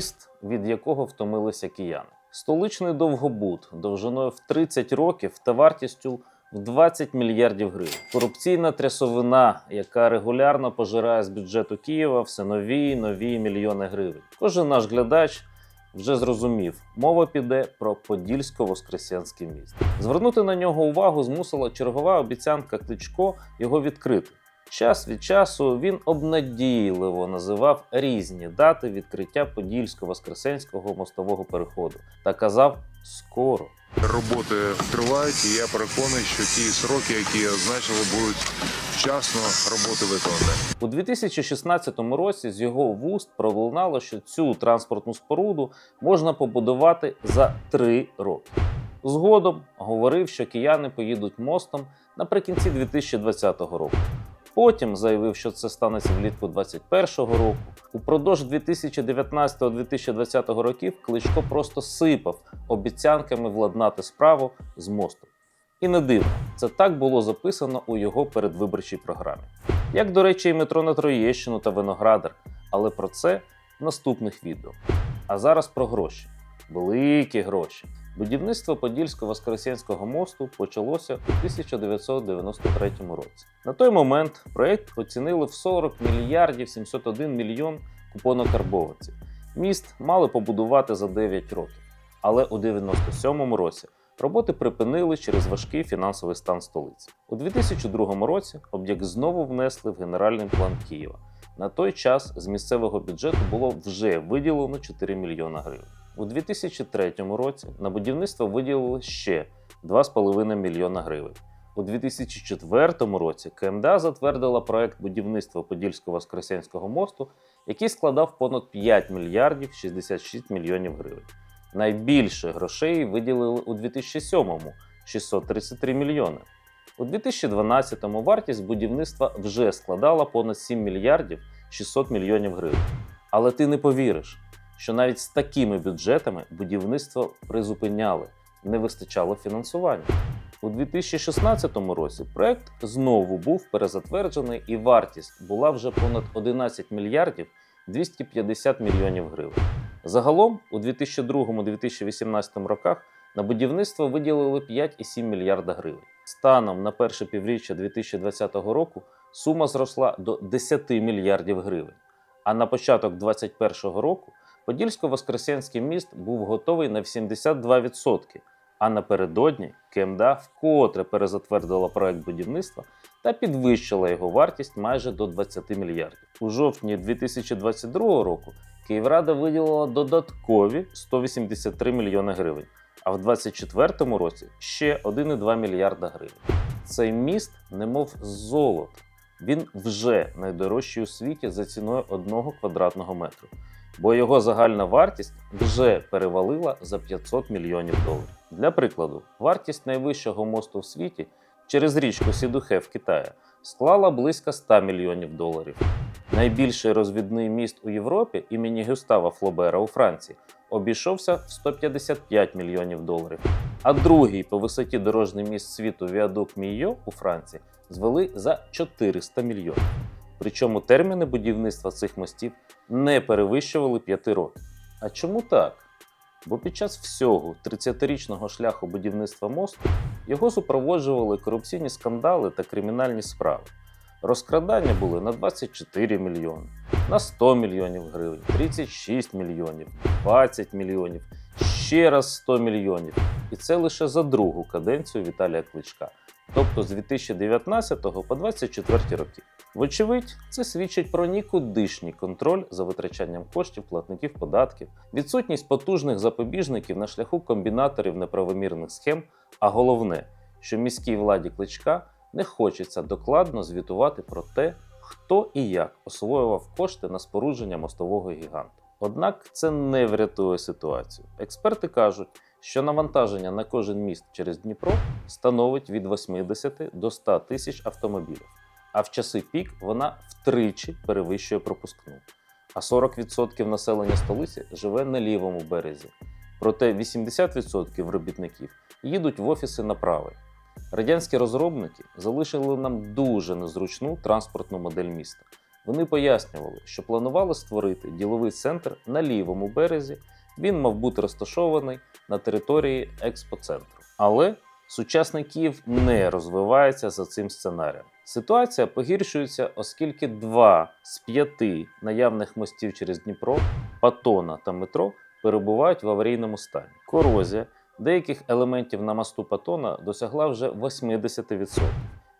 міст, від якого втомилися кияни. Столичний довгобуд довжиною в 30 років та вартістю в 20 мільярдів гривень. Корупційна трясовина, яка регулярно пожирає з бюджету Києва все нові й нові мільйони гривень. Кожен наш глядач вже зрозумів, мова піде про Подільсько-Воскресенський міст. Звернути на нього увагу змусила чергова обіцянка Кличко його відкрити. Час від часу він обнадійливо називав різні дати відкриття Подільсько-Воскресенського мостового переходу та казав скоро. Роботи тривають, і я переконаний, що ті сроки, які означили, будуть вчасно роботи виконані. У 2016 році з його вуст пролунало, що цю транспортну споруду можна побудувати за три роки. Згодом говорив, що кияни поїдуть мостом наприкінці 2020 року. Потім заявив, що це станеться влітку 2021 року. Упродовж 2019-2020 років Кличко просто сипав обіцянками владнати справу з мостом. І не дивно, це так було записано у його передвиборчій програмі. Як, до речі, і метро на Троєщину та Виноградар, але про це в наступних відео. А зараз про гроші. Великі гроші. Будівництво Подільсько-Воскресенського мосту почалося у 1993 році. На той момент проект оцінили в 40 мільярдів 701 мільйон купонокарбованців. Міст мали побудувати за 9 років, але у 97 році роботи припинили через важкий фінансовий стан столиці. У 2002 році об'єкт знову внесли в генеральний план Києва. На той час з місцевого бюджету було вже виділено 4 мільйона гривень. У 2003 році на будівництво виділили ще 2,5 мільйона гривень. У 2004 році КМДА затвердила проект будівництва Подільсько-Воскресенського мосту, який складав понад 5 мільярдів 66 мільйонів гривень. Найбільше грошей виділили у 2007-му 633 мільйони. У 2012-му вартість будівництва вже складала понад 7 мільярдів 600 мільйонів гривень. Але ти не повіриш, що навіть з такими бюджетами будівництво призупиняли, не вистачало фінансування. У 2016 році проект знову був перезатверджений, і вартість була вже понад 11 мільярдів 250 мільйонів гривень. Загалом у 2002-2018 роках на будівництво виділили 5,7 мільярда гривень. Станом на перше півріччя 2020 року сума зросла до 10 мільярдів гривень. А на початок 2021 року Подільсько-Воскресенський міст був готовий на 72%, а напередодні КМДА вкотре перезатвердила проект будівництва та підвищила його вартість майже до 20 мільярдів. У жовтні 2022 року Київрада виділила додаткові 183 мільйони гривень, а в 2024 році ще 1,2 мільярда гривень. Цей міст немов золото. Він вже найдорожчий у світі за ціною 1 квадратного метру, бо його загальна вартість вже перевалила за 500 мільйонів доларів. Для прикладу, вартість найвищого мосту в світі через річку Сідухе в Китаї склала близько 100 мільйонів доларів. Найбільший розвідний міст у Європі імені Гюстава Флобера у Франції обійшовся в 155 мільйонів доларів. А другий по висоті дорожній міст світу Віадук Мійо у Франції звели за 400 мільйонів. Причому терміни будівництва цих мостів не перевищували 5 років. А чому так? Бо під час всього 30-річного шляху будівництва мосту його супроводжували корупційні скандали та кримінальні справи. Розкрадання були на 24 мільйони, на 100 мільйонів гривень, 36 мільйонів, 20 мільйонів, ще раз 100 мільйонів. І це лише за другу каденцію Віталія Кличка, тобто з 2019 по 2024 роки. Вочевидь, це свідчить про нікудишній контроль за витрачанням коштів платників податків, відсутність потужних запобіжників на шляху комбінаторів неправомірних схем, а головне, що міській владі кличка не хочеться докладно звітувати про те, хто і як освоював кошти на спорудження мостового гіганту. Однак це не врятує ситуацію. Експерти кажуть, що навантаження на кожен міст через Дніпро становить від 80 до 100 тисяч автомобілів, а в часи пік вона втричі перевищує пропускну. А 40% населення столиці живе на лівому березі. Проте 80% робітників їдуть в офіси на правий. Радянські розробники залишили нам дуже незручну транспортну модель міста, Вони пояснювали, що планували створити діловий центр на лівому березі. Він мав бути розташований на території експоцентру. Але сучасний Київ не розвивається за цим сценарієм. Ситуація погіршується, оскільки два з п'яти наявних мостів через Дніпро, Патона та метро перебувають в аварійному стані. Корозія деяких елементів на мосту Патона досягла вже 80%.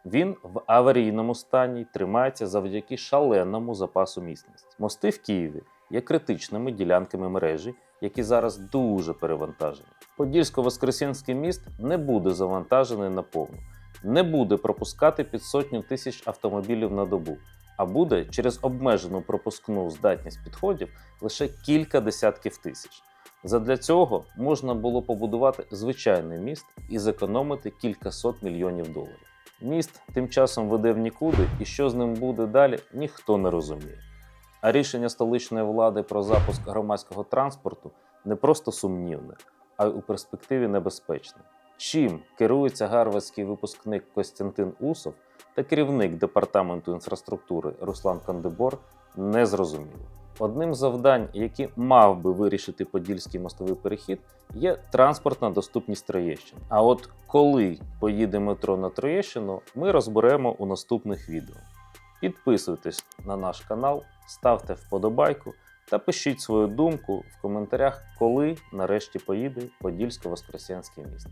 Він в аварійному стані тримається завдяки шаленому запасу міцності. Мости в Києві є критичними ділянками мережі, які зараз дуже перевантажені. Подільсько-Воскресенський міст не буде завантажений наповну, не буде пропускати під сотню тисяч автомобілів на добу, а буде через обмежену пропускну здатність підходів лише кілька десятків тисяч. Задля цього можна було побудувати звичайний міст і зекономити кількасот мільйонів доларів. Міст тим часом веде в нікуди, і що з ним буде далі, ніхто не розуміє. А рішення столичної влади про запуск громадського транспорту не просто сумнівне, а й у перспективі небезпечне. Чим керується гарвардський випускник Костянтин Усов та керівник департаменту інфраструктури Руслан Кандебор, не зрозуміло. Одним з завдань, які мав би вирішити Подільський мостовий перехід, є транспортна доступність Троєщини. А от коли поїде метро на Троєщину, ми розберемо у наступних відео. Підписуйтесь на наш канал, ставте вподобайку та пишіть свою думку в коментарях, коли нарешті поїде Подільсько-Воскресенське міст.